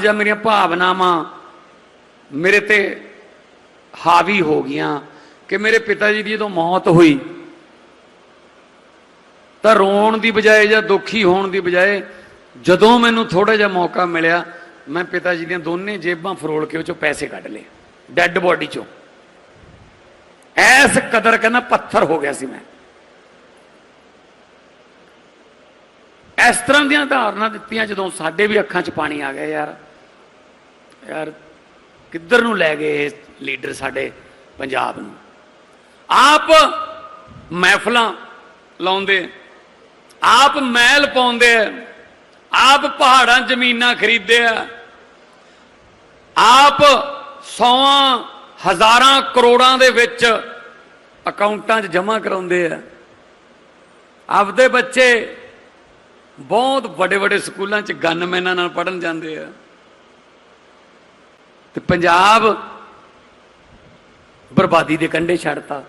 ਜਾਂ ਮੇਰੀਆਂ ਭਾਵਨਾਵਾਂ ਮੇਰੇ ਤੇ ਹਾਵੀ ਹੋ ਗਈਆਂ ਕਿ ਮੇਰੇ ਪਿਤਾ ਜੀ ਦੀ ਜਦੋਂ ਮੌਤ ਹੋਈ, ਤਾਂ ਰੋਣ ਦੀ ਬਜਾਏ ਜਾਂ ਦੁਖੀ ਹੋਣ ਦੀ ਬਜਾਏ ਜਦੋਂ ਮੈਨੂੰ ਥੋੜਾ ਜਿਹਾ ਮੌਕਾ ਮਿਲਿਆ, ਮੈਂ ਪਿਤਾ ਜੀ ਦੀਆਂ ਦੋਨੇ ਜੇਬਾਂ ਫਰੋਲ ਕੇ ਉਹ ਚੋਂ ਪੈਸੇ ਕੱਢ ਲਏ, ਡੈੱਡ ਬੋਡੀ ਚੋਂ। ਐਸ ਕਦਰ ਕਹਿੰਦਾ ਪੱਥਰ ਹੋ ਗਿਆ ਸੀ ਮੈਂ। ਇਸ ਤਰ੍ਹਾਂ ਦੀਆਂ ਧਾਰਨਾ ਦਿੱਤੀਆਂ ਜਦੋਂ ਸਾਡੇ ਵੀ ਅੱਖਾਂ 'ਚ ਪਾਣੀ ਆ ਗਿਆ, ਯਾਰ। ਯਾਰ, ਕਿੱਧਰ ਨੂੰ ਲੈ ਗਏ ਇਹ ਲੀਡਰ ਸਾਡੇ ਪੰਜਾਬ ਨੂੰ? ਆਪ ਮਹਿਫਲਾਂ ਲਾਉਂਦੇ, ਆਪ ਮਹਿਲ ਪਾਉਂਦੇ ਆ, ਆਪ ਪਹਾੜਾਂ ਜ਼ਮੀਨਾਂ ਖਰੀਦਦੇ ਆ, ਆਪ ਸੌਆਂ ਹਜ਼ਾਰਾਂ ਕਰੋੜਾਂ ਦੇ ਵਿੱਚ ਅਕਾਊਂਟਾਂ 'ਚ ਜਮ੍ਹਾਂ ਕਰਾਉਂਦੇ ਆ। ਆਪਦੇ ਬੱਚੇ ਬਹੁਤ ਵੱਡੇ ਵੱਡੇ ਸਕੂਲਾਂ 'ਚ ਗਨਮੈਨਾਂ ਨਾਲ ਪੜਨ ਜਾਂਦੇ ਆ। ਤੇ ਪੰਜਾਬ ਬਰਬਾਦੀ ਦੇ ਕੰਢੇ ਛੱਡਤਾ।